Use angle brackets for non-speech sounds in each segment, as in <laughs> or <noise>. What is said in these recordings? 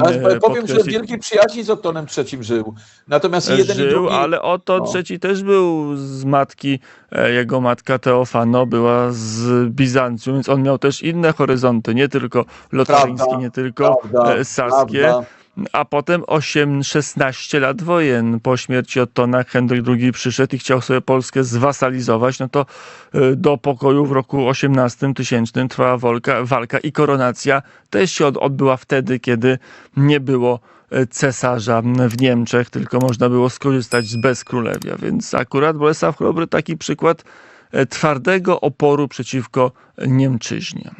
Ale powiem, że w podkreślić. wielkiej przyjaźni z Ottonem III żył. Natomiast jeden i żył, drugi... ale Oto no. III też był z matki, e, jego matka Teofano była z Bizancjum, więc on miał też inne horyzonty, nie tylko lotaryńskie, nie tylko prawda, e, saskie. prawda. A potem 8, 16 lat wojen. Po śmierci Ottona Henryk II przyszedł i chciał sobie Polskę zwasalizować. No to y, do pokoju w roku 18 tysięcznym trwała walka, walka i koronacja też się od, odbyła wtedy, kiedy nie było y, cesarza w Niemczech, tylko można było skorzystać z bezkrólewia. Więc akurat Bolesław Chrobry taki przykład y, twardego oporu przeciwko Niemczyźnie.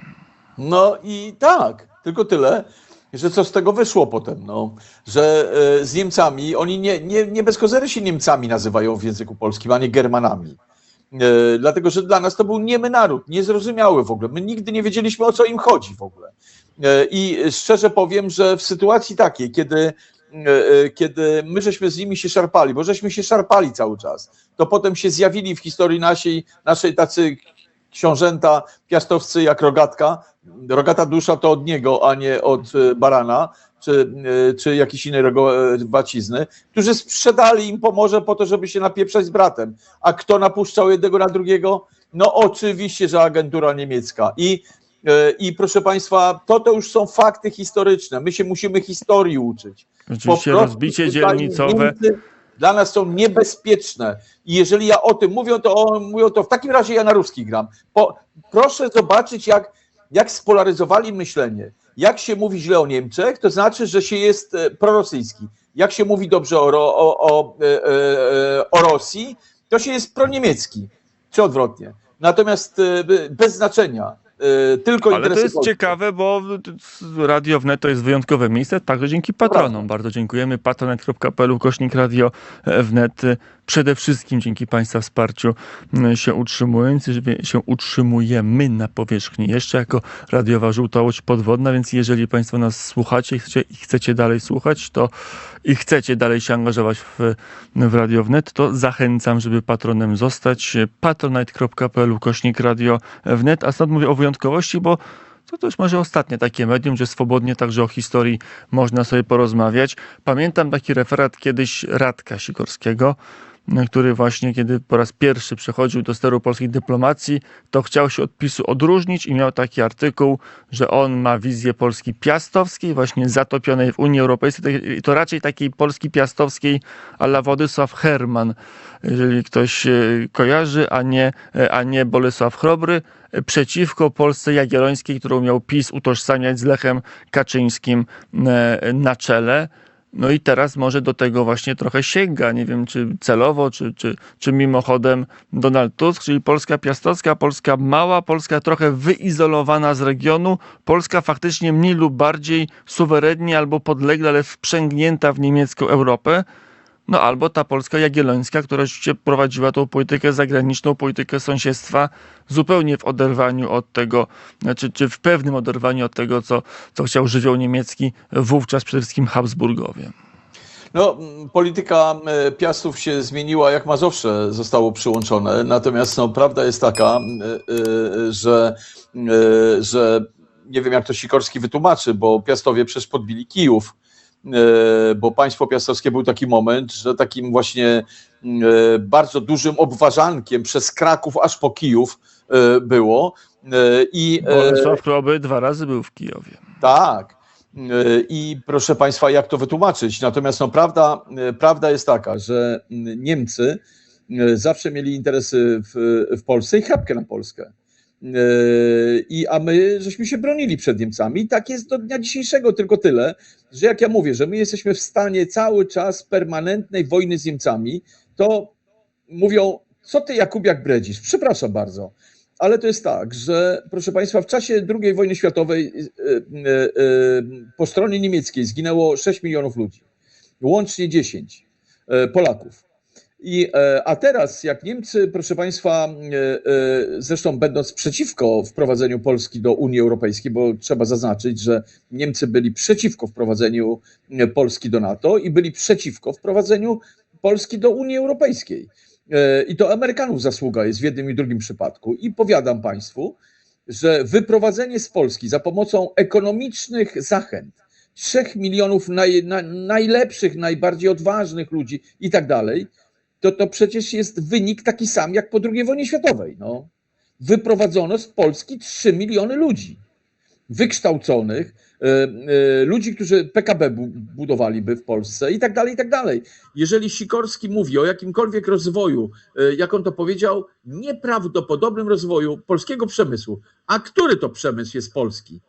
No i tak, tylko tyle, że co z tego wyszło potem, no, że e, z Niemcami, oni nie, nie, nie bez kozery się Niemcami nazywają w języku polskim, a nie Germanami. E, dlatego, że dla nas to był niemy naród, niezrozumiały w ogóle. My nigdy nie wiedzieliśmy, o co im chodzi w ogóle. E, I szczerze powiem, że w sytuacji takiej, kiedy, kiedy my żeśmy z nimi się szarpali, bo żeśmy się szarpali cały czas, to potem się zjawili w historii naszej, naszej tacy książęta piastowscy jak rogatka. Rogata dusza to od niego, a nie od e, barana, czy, e, czy jakiejś innej rogo- e, którzy sprzedali im pomorze po to, żeby się napieprzać z bratem. A kto napuszczał jednego na drugiego? No oczywiście, że agentura niemiecka. I, i proszę Państwa, to to już są fakty historyczne. My się musimy historii uczyć. Oczywiście rozbicie dzielnicowe. Niemcy Dla nas są niebezpieczne. I jeżeli ja o tym mówię, to, o, mówię to w takim razie ja na ruski gram. Po, proszę zobaczyć, jak, jak spolaryzowali myślenie. Jak się mówi źle o Niemczech, to znaczy, że się jest e, prorosyjski. Jak się mówi dobrze o, o, o, e, e, o Rosji, to się jest proniemiecki. Czy odwrotnie. Natomiast bez znaczenia. E, Tylko Ale to interesy jest polskie. ciekawe, bo Radio Wnet to jest wyjątkowe miejsce, także dzięki patronom. Bardzo dziękujemy. patronet.pl kośnik Radio Wnet. Przede wszystkim dzięki Państwa wsparciu m, się utrzymując, jeżeli się utrzymujemy na powierzchni jeszcze jako radiowa żółta łódź podwodna, więc jeżeli Państwo nas słuchacie i chcecie, i chcecie dalej słuchać, to i chcecie dalej się angażować w, w Radio Wnet, to zachęcam, żeby patronem zostać. patronite.pl kośnik Radio Wnet, a stąd mówię o wyjątkowości, bo to też może ostatnie takie medium, że swobodnie także o historii można sobie porozmawiać. Pamiętam taki referat kiedyś Radka Sikorskiego, który właśnie kiedy po raz pierwszy przechodził do steru polskiej dyplomacji, to chciał się od PiSu odróżnić i miał taki artykuł, że on ma wizję Polski piastowskiej, właśnie zatopionej w Unii Europejskiej, i to raczej takiej Polski piastowskiej a la Władysław Herman, jeżeli ktoś e, kojarzy, a nie, e, a nie Bolesław Chrobry, e, przeciwko Polsce Jagiellońskiej, którą miał PiS utożsamiać z Lechem Kaczyńskim na czele. No i teraz może do tego właśnie trochę sięga, nie wiem czy celowo, czy, czy, czy mimochodem Donald Tusk, czyli Polska piastowska, Polska mała, Polska trochę wyizolowana z regionu, Polska faktycznie mniej lub bardziej suwerennie albo podlegle, ale wprzęgnięta w niemiecką Europę. No albo ta Polska Jagiellońska, która rzeczywiście prowadziła tą politykę zagraniczną, politykę sąsiedztwa zupełnie w oderwaniu od tego, znaczy, czy w pewnym oderwaniu od tego, co, co chciał żywioł niemiecki, wówczas przede wszystkim Habsburgowie. No, polityka e, Piastów się zmieniła, jak Mazowsze zostało przyłączone. Natomiast no, prawda jest taka, e, e, że, że nie wiem, jak to Sikorski wytłumaczy, bo Piastowie przecież podbili Kijów. E, Bo państwo piastowskie był taki moment, że takim właśnie e, bardzo dużym obważankiem przez Kraków aż po Kijów e, było. I, Bolesław Chroby dwa razy był w Kijowie. tak. I proszę Państwa, jak to wytłumaczyć? Natomiast no, prawda, prawda jest taka, że Niemcy zawsze mieli interesy w, w Polsce i chapkę na Polskę. Yy, I, a my żeśmy się bronili przed Niemcami. I tak jest do dnia dzisiejszego, tylko tyle, że jak ja mówię, że my jesteśmy w stanie cały czas permanentnej wojny z Niemcami, to mówią, co ty Jakubiak bredzisz? Przepraszam bardzo. Ale to jest tak, że proszę Państwa, w czasie II wojny światowej y, y, y, po stronie niemieckiej zginęło 6 milionów ludzi, łącznie 10 y, Polaków. I, e, a teraz, jak Niemcy, proszę Państwa, e, e, zresztą będąc przeciwko wprowadzeniu Polski do Unii Europejskiej, bo trzeba zaznaczyć, że Niemcy byli przeciwko wprowadzeniu Polski do NATO i byli przeciwko wprowadzeniu Polski do Unii Europejskiej. I to Amerykanów zasługa jest w jednym i drugim przypadku. I powiadam Państwu, że wyprowadzenie z Polski za pomocą ekonomicznych zachęt trzech milionów naj, na, najlepszych, najbardziej odważnych ludzi i tak dalej, to to przecież jest wynik taki sam jak po II wojnie światowej. No. Wyprowadzono z Polski 3 miliony ludzi wykształconych, e, e, ludzi, którzy PKB bu- budowaliby w Polsce i tak dalej, i tak dalej. Jeżeli Sikorski mówi o jakimkolwiek rozwoju, e, jak on to powiedział, nieprawdopodobnym rozwoju polskiego przemysłu, a który to przemysł jest polski?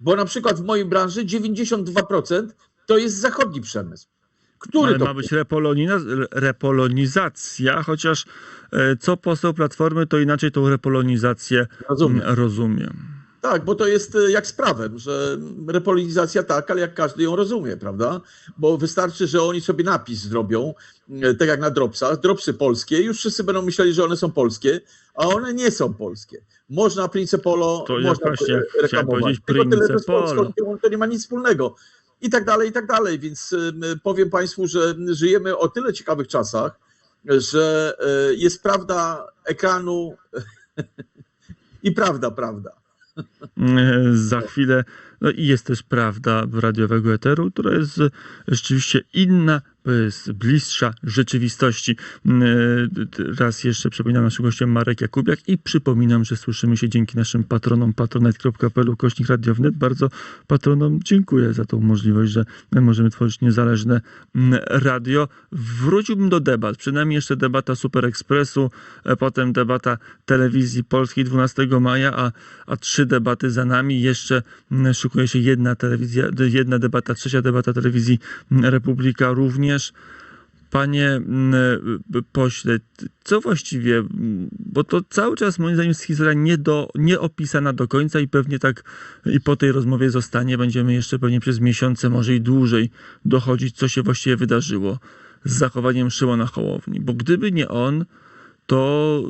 Bo na przykład w mojej branży 92% to jest zachodni przemysł. Który Ale to ma być repolonizacja, chociaż e, co poseł Platformy, to inaczej tą repolonizację Rozumiem. mm, rozumie. Tak, bo to jest e, jak z prawem, że repolinizacja tak, ale jak każdy ją rozumie, prawda? Bo wystarczy, że oni sobie napis zrobią, e, tak jak na dropsach, dropsy polskie, już wszyscy będą myśleli, że one są polskie, a one nie są polskie. Można Prince Polo, To ja można właśnie reklamować. Tylko tyle, że z Polską to nie ma nic wspólnego. I tak dalej, i tak dalej. Więc e, powiem Państwu, że żyjemy o tyle ciekawych czasach, że e, jest prawda ekranu <laughs> i prawda, prawda. <laughs> Za chwilę, no i jest też prawda radiowego eteru, która jest rzeczywiście inna, bo jest bliższa rzeczywistości. E, d- Raz jeszcze przypominam naszym gościem Marek Jakubiak i przypominam, że słyszymy się dzięki naszym patronom patronite.pl kośnik radiownet. Bardzo patronom dziękuję za tą możliwość, że my możemy tworzyć niezależne mm, radio. Wróciłbym do debat, przynajmniej jeszcze debata Super Expressu, e, potem debata telewizji polskiej 12 maja, a, a trzy debaty za nami. Jeszcze mm, szykuje się jedna telewizja, jedna debata, trzecia debata telewizji mm, Republika również. Panie mm, y, pośle, co właściwie, mm, bo to cały czas moim zdaniem jest historia nie do, nieopisana do końca i pewnie tak i po tej rozmowie zostanie. Będziemy jeszcze pewnie przez miesiące, może i dłużej dochodzić, co się właściwie wydarzyło z zachowaniem Szymona Hołowni. Bo gdyby nie on, to,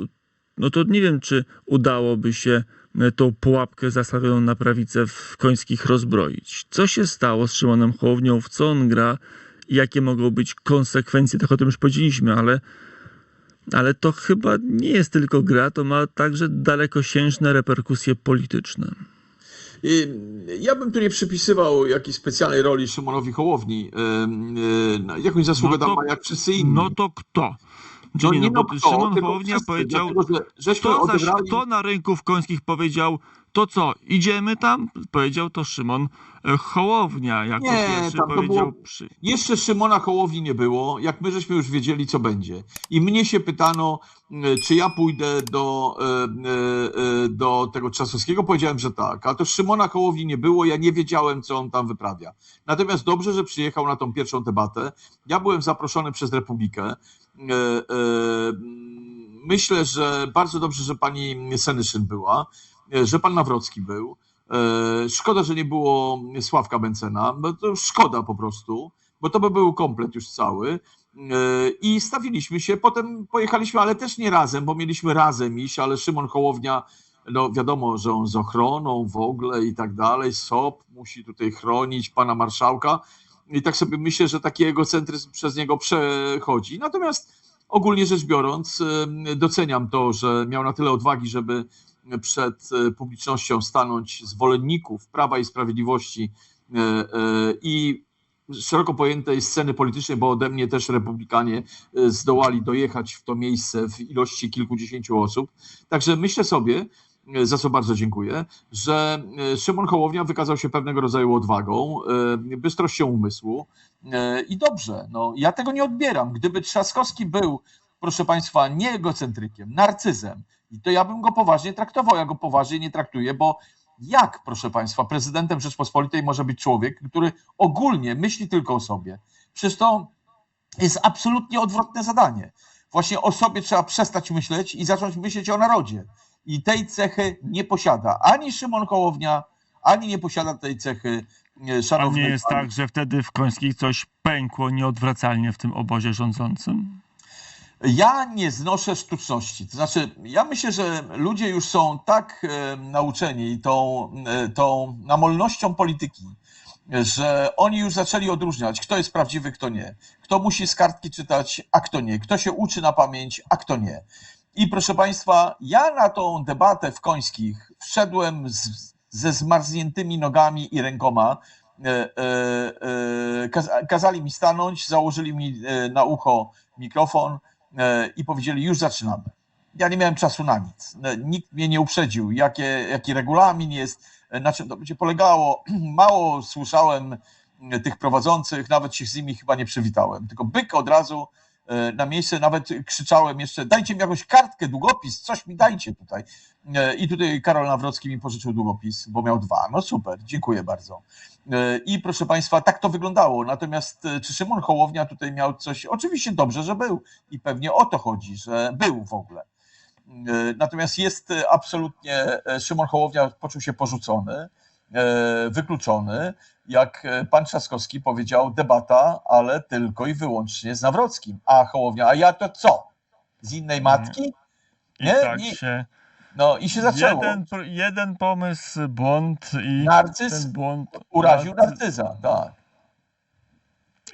no to nie wiem, czy udałoby się e, tą pułapkę zastawioną na prawicę w Końskich rozbroić. Co się stało z Szymonem Hołownią, w co on gra jakie mogą być konsekwencje, tak o tym już powiedzieliśmy, ale, ale to chyba nie jest tylko gra, to ma także dalekosiężne reperkusje polityczne. I Ja bym tu nie przypisywał jakiejś specjalnej roli Szymonowi Hołowni. Yy, yy, Jakąś zasługę No to- tam ma jak wszyscy inni. No to kto? No Czyli nie no, no bo Szymon Hołownia powiedział, Kto, odebrali... kto na rynku w Końskich powiedział, to co, idziemy tam? Powiedział to Szymon e, Hołownia. Jako Nie, pierwszy powiedział było- przy... Jeszcze Szymona Hołowni nie było, jak my żeśmy już wiedzieli, co będzie. I mnie się pytano, czy ja pójdę do, e, e, do tego Trzasowskiego. Powiedziałem, że tak. A to Szymona Hołowni nie było, ja nie wiedziałem, co on tam wyprawia. Natomiast dobrze, że przyjechał na tą pierwszą debatę. Ja byłem zaproszony przez Republikę. E, e, Myślę, że bardzo dobrze, że pani Senyszyn była, e, że pan Nawrocki był. Szkoda, że nie było Sławka Bencena, to szkoda po prostu, bo to by był komplet już cały. I stawiliśmy się, potem pojechaliśmy, ale też nie razem, bo mieliśmy razem iść, ale Szymon Hołownia, no wiadomo, że on z ochroną w ogóle i tak dalej, SOP musi tutaj chronić pana marszałka. I tak sobie myślę, że taki egocentryzm przez niego przechodzi. Natomiast ogólnie rzecz biorąc, doceniam to, że miał na tyle odwagi, żeby przed e, publicznością stanąć zwolenników Prawa i Sprawiedliwości e, e, i szeroko pojętej sceny politycznej, bo ode mnie też republikanie zdołali dojechać w to miejsce w ilości kilkudziesięciu osób. Także myślę sobie, za co bardzo dziękuję, że e, Szymon Hołownia wykazał się pewnego rodzaju odwagą, e, bystrością umysłu e, i dobrze. No, ja tego nie odbieram. Gdyby Trzaskowski był, proszę Państwa, nie egocentrykiem, narcyzem, to ja bym go poważnie traktował. Ja go poważnie nie traktuję, bo jak, proszę Państwa, prezydentem Rzeczpospolitej może być człowiek, który ogólnie myśli tylko o sobie? Przecież to jest absolutnie odwrotne zadanie. Właśnie o sobie trzeba przestać myśleć i zacząć myśleć o narodzie. I tej cechy nie posiada ani Szymon Hołownia, ani nie posiada tej cechy e, A szanowny nie jest tak, że wtedy w Końskich coś pękło nieodwracalnie w tym obozie rządzącym? Ja nie znoszę sztuczności. To znaczy, ja myślę, że ludzie już są tak e, nauczeni tą, e, tą namolnością polityki, że oni już zaczęli odróżniać, kto jest prawdziwy, kto nie. Kto musi z kartki czytać, a kto nie. Kto się uczy na pamięć, a kto nie. I proszę Państwa, ja na tą debatę w Końskich wszedłem z, ze zmarzniętymi nogami i rękoma, e, e, e, kaz- kazali mi stanąć, założyli mi na ucho mikrofon i powiedzieli, już zaczynamy. Ja nie miałem czasu na nic. Nikt mnie nie uprzedził, jakie, jaki regulamin jest, na czym to będzie polegało. <clears throat> Mało słyszałem tych prowadzących, nawet się z nimi chyba nie przywitałem. Tylko byk od razu na miejsce, nawet krzyczałem jeszcze, dajcie mi jakąś kartkę, długopis, coś mi dajcie tutaj. E, I tutaj Karol Nawrocki mi pożyczył długopis, bo miał dwa. No super, dziękuję bardzo. E, I proszę Państwa, tak to wyglądało. Natomiast e, czy Szymon Hołownia tutaj miał coś? Oczywiście dobrze, że był i pewnie o to chodzi, że był w ogóle. E, Natomiast jest e, absolutnie, e, Szymon Hołownia poczuł się porzucony, e, wykluczony. Jak e, pan Trzaskowski powiedział, debata, ale tylko i wyłącznie z Nawrockim. A Hołownia, a ja to co? Z innej matki? I Nie, tak nie. się. No i się zaczęło. Jeden, jeden pomysł, błąd i Narcyz błąd uraził narcy- narcyza, tak.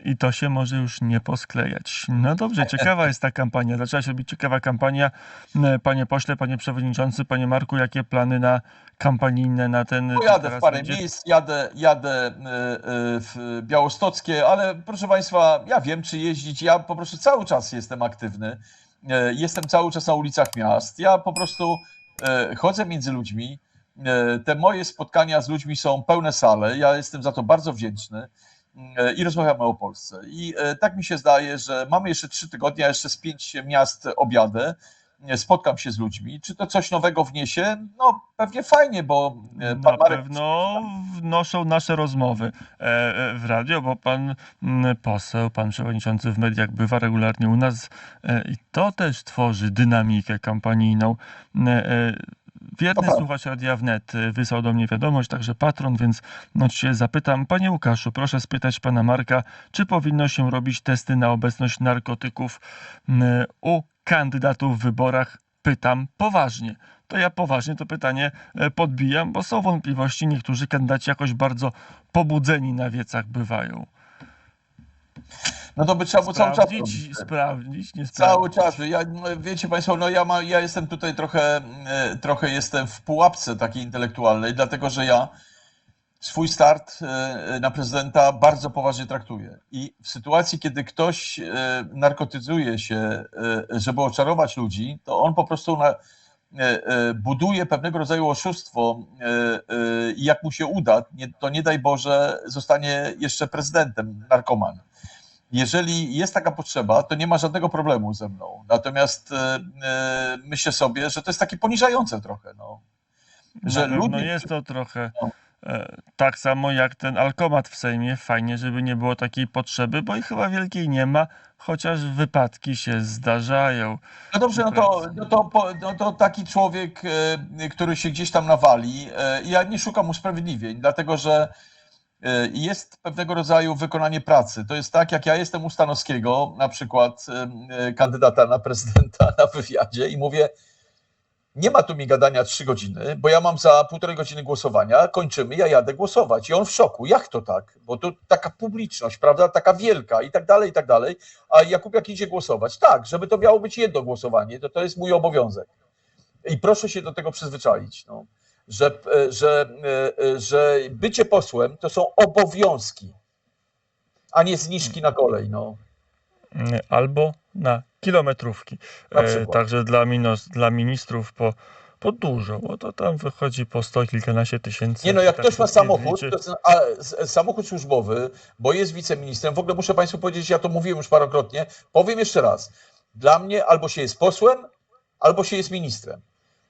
I to się może już nie posklejać. No dobrze, ciekawa jest ta kampania. Zaczęła się robić ciekawa kampania. E, Panie pośle, panie przewodniczący, panie Marku, jakie plany na kampanijne na ten. co Pojadę w parę będzie? miejsc, jadę, jadę e, e, w Białostockie, ale proszę Państwa, ja wiem, czy jeździć. Ja po prostu cały czas jestem aktywny. Jestem cały czas na ulicach miast. Ja po prostu chodzę między ludźmi. Te moje spotkania z ludźmi są pełne sale. Ja jestem za to bardzo wdzięczny. E, I rozmawiamy o Polsce. I e, tak mi się zdaje, że mamy jeszcze trzy tygodnie, a jeszcze z pięć miast objadę. E, Spotkam się z ludźmi. Czy to coś nowego wniesie? No pewnie fajnie, bo pan Na Marek pewno wnoszą nasze rozmowy w radio, bo pan mm, poseł, pan przewodniczący w mediach bywa regularnie u nas i to też tworzy dynamikę kampanijną. Wierny prawda. słuchacz Radia Wnet e, wysłał do mnie wiadomość, także patron, więc no się zapytam. Panie Łukaszu, proszę spytać pana Marka, czy powinno się robić testy na obecność narkotyków u kandydatów w wyborach? Pytam poważnie. To ja poważnie to pytanie e, podbijam, bo są wątpliwości. Niektórzy kandydaci jakoś bardzo pobudzeni na wiecach bywają. No to by trzeba było cały czas robić. Sprawdzić, sprawdzić, nie Cały sprawdzić. czas. Ja, no, wiecie Państwo, no ja, ma, ja jestem tutaj trochę, e, trochę jestem w pułapce takiej intelektualnej, dlatego że ja swój start e, na prezydenta bardzo poważnie traktuję. I w sytuacji, kiedy ktoś e, narkotyzuje się, e, żeby oczarować ludzi, to on po prostu na, e, e, buduje pewnego rodzaju oszustwo e, e, i jak mu się uda, to nie daj Boże zostanie jeszcze prezydentem narkoman. Jeżeli jest taka potrzeba, to nie ma żadnego problemu ze mną. Natomiast e, e, myślę sobie, że to jest takie poniżające trochę. No. że pewno ludzie- jest to trochę No. e, tak samo jak ten alkomat w Sejmie. Fajnie, żeby nie było takiej potrzeby, bo i chyba wielkiej nie ma, chociaż wypadki się zdarzają. No dobrze, no to, no to, no to taki człowiek, który się gdzieś tam nawali, ja nie szukam usprawiedliwień, dlatego że jest pewnego rodzaju wykonanie pracy. To jest tak, jak ja jestem u Stanowskiego, na przykład e, e, kandydata na prezydenta na wywiadzie i mówię, nie ma tu mi gadania trzy godziny, bo ja mam za półtorej godziny głosowania, kończymy, ja jadę głosować. I on w szoku, jak to tak? Bo to taka publiczność, prawda, taka wielka i tak dalej, i tak dalej. A Jakubiak idzie głosować. Tak, żeby to miało być jedno głosowanie, to to jest mój obowiązek. I proszę się do tego przyzwyczaić, no, że, e, że, e, e, że bycie posłem to są obowiązki, a nie zniżki na kolej. No. Mm, Albo na kilometrówki. Na E. Także dla, minos, dla ministrów po, po dużo, bo to tam wychodzi po sto kilkanaście tysięcy. Nie no, jak tak ktoś ma samochód, to, jest- a, samochód służbowy, bo jest wiceministrem, w ogóle muszę Państwu powiedzieć, ja to mówiłem już parokrotnie, powiem jeszcze raz. Dla mnie albo się jest posłem, albo się jest ministrem.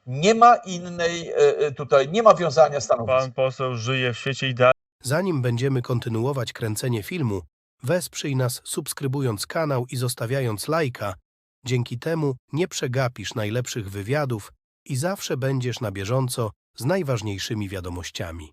Nie ma innej e, e, tutaj, nie ma wiązania stanowisk. Pan poseł żyje w świecie idealnym. Zanim będziemy kontynuować kręcenie filmu, wesprzyj nas subskrybując kanał i zostawiając lajka. Dzięki temu nie przegapisz najlepszych wywiadów i zawsze będziesz na bieżąco z najważniejszymi wiadomościami.